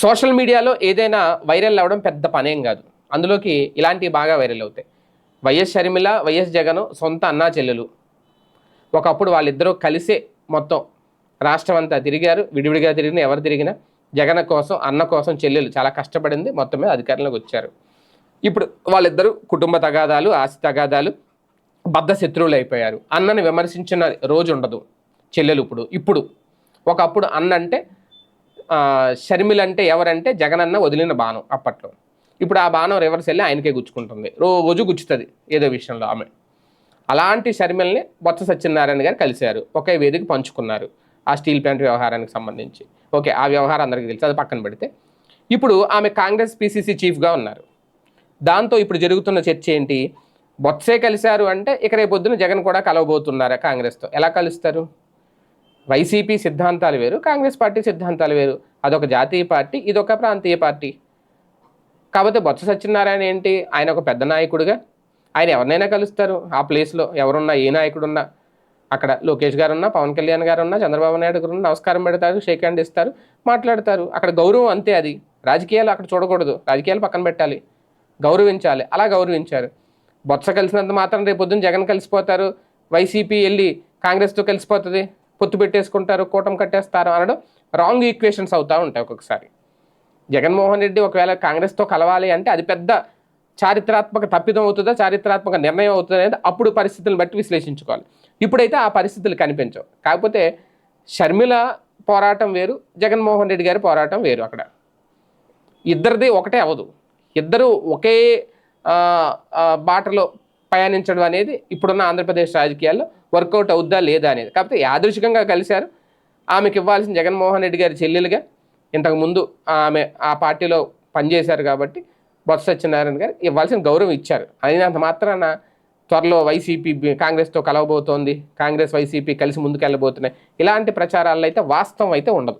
Social మీడియాలో ఏదైనా viral అవ్వడం పెద్ద పనేం కాదు. అందులోకి ఇలాంటివి బాగా వైరల్ అవుతాయి. వైఎస్ షర్మిల వైఎస్ జగన్ సొంత అన్నా చెల్లెలు. ఒకప్పుడు వాళ్ళిద్దరూ కలిసే మొత్తం రాష్ట్రం అంతా తిరిగారు విడివిడిగా తిరిగిన ఎవరు తిరిగినా జగన్ కోసం అన్న కోసం చెల్లెలు. చాలా కష్టపడింది మొత్తం మీద అధికారంలోకి వచ్చారు. ఇప్పుడు వాళ్ళిద్దరూ కుటుంబ తగాదాలు ఆస్తి తగాదాలు బద్ధ శత్రువులు అయిపోయారు. అన్నని విమర్శించిన రోజు ఉండదు చెల్లెలు ఇప్పుడు. ఇప్పుడు ఒకప్పుడు అన్న అంటే షర్మిల అంటే ఎవరంటే జగనన్న వదిలిన బాణం అప్పట్లో. ఇప్పుడు ఆ బాణం రివర్స్ వెళ్ళి ఆయనకే గుచ్చుకుంటుంది. రోజు గుచ్చుతుంది ఏదో విషయంలో ఆమె. అలాంటి షర్మిల్ని బొత్స సత్యనారాయణ గారు కలిశారు. ఒకే వేదిక పంచుకున్నారు ఆ స్టీల్ ప్లాంట్ వ్యవహారానికి సంబంధించి. ఓకే ఆ వ్యవహారం అందరికీ తెలుసు అది పక్కన పెడితే. ఇప్పుడు ఆమె కాంగ్రెస్ పిసిసి చీఫ్గా ఉన్నారు. దాంతో ఇప్పుడు జరుగుతున్న చర్చ ఏంటి? బొత్సే కలిశారు అంటే ఇక రేపొద్దున జగన్ కూడా కలవబోతున్నారా కాంగ్రెస్తో? ఎలా కలుస్తారు? వైసీపీ సిద్ధాంతాలు వేరు కాంగ్రెస్ పార్టీ సిద్ధాంతాలు వేరు. అదొక జాతీయ పార్టీ ఇదొక ప్రాంతీయ పార్టీ. కాకపోతే బొత్స సత్యనారాయణ ఏంటి? ఆయన ఒక పెద్ద నాయకుడిగా. ఆయన ఎవరినైనా కలుస్తారు? ఆ ప్లేస్లో ఎవరున్నా ఏ నాయకుడున్నా? అక్కడ లోకేష్ గారు ఉన్నా పవన్ కళ్యాణ్ గారు ఉన్నా చంద్రబాబు నాయుడు గారు ఉన్నా నమస్కారం పెడతారు షేక్ హ్యాండ్ ఇస్తారు మాట్లాడతారు. అక్కడ గౌరవం అంతే అది. రాజకీయాలు అక్కడ చూడకూడదు. రాజకీయాలు పక్కన పెట్టాలి. గౌరవించాలి. అలా గౌరవించారు. బొత్స కలిసినంత మాత్రం రేపు పొద్దున్న జగన్ కలిసిపోతారు. వైసీపీ వెళ్ళి కాంగ్రెస్తో కలిసిపోతుంది. పొత్తు పెట్టేసుకుంటారు కూటమి కట్టేస్తారు అనడం రాంగ్ ఈక్వేషన్స్ అవుతూ ఉంటాయి ఒక్కొక్కసారి. జగన్మోహన్ రెడ్డి ఒకవేళ కాంగ్రెస్తో కలవాలి అంటే అది పెద్ద చారిత్రాత్మక తప్పిదం అవుతుందా చారిత్రాత్మక నిర్ణయం అవుతుందా అనేది అప్పుడు పరిస్థితులను బట్టి విశ్లేషించుకోవాలి. ఇప్పుడైతే ఆ పరిస్థితులు కనిపించవు. కాకపోతే షర్మిల పోరాటం వేరు జగన్మోహన్ రెడ్డి గారి పోరాటం వేరు అక్కడ. ఇద్దరిది ఒకటే అవదు. ఇద్దరు ఒకే బాటలో పయనించడం అనేది ఇప్పుడున్న ఆంధ్రప్రదేశ్ రాజకీయాల్లో వర్కౌట్ అవుద్దా లేదా అనేది. కాకపోతే యాదృశికంగా కలిశారు. ఆమెకి ఇవ్వాల్సిన జగన్మోహన్ రెడ్డి గారి చెల్లెలుగా. ఇంతకుముందు ఆమె ఆ పార్టీలో పనిచేశారు కాబట్టి బొత్స సత్యనారాయణ గారు ఇవ్వాల్సిన గౌరవం ఇచ్చారు. అయినంత మాత్రాన త్వరలో వైసీపీ కాంగ్రెస్తో కలవబోతోంది. కాంగ్రెస్ వైసీపీ కలిసి ముందుకెళ్ళబోతున్నాయి. ఇలాంటి ప్రచారాల్లో అయితే వాస్తవం అయితే ఉండదు.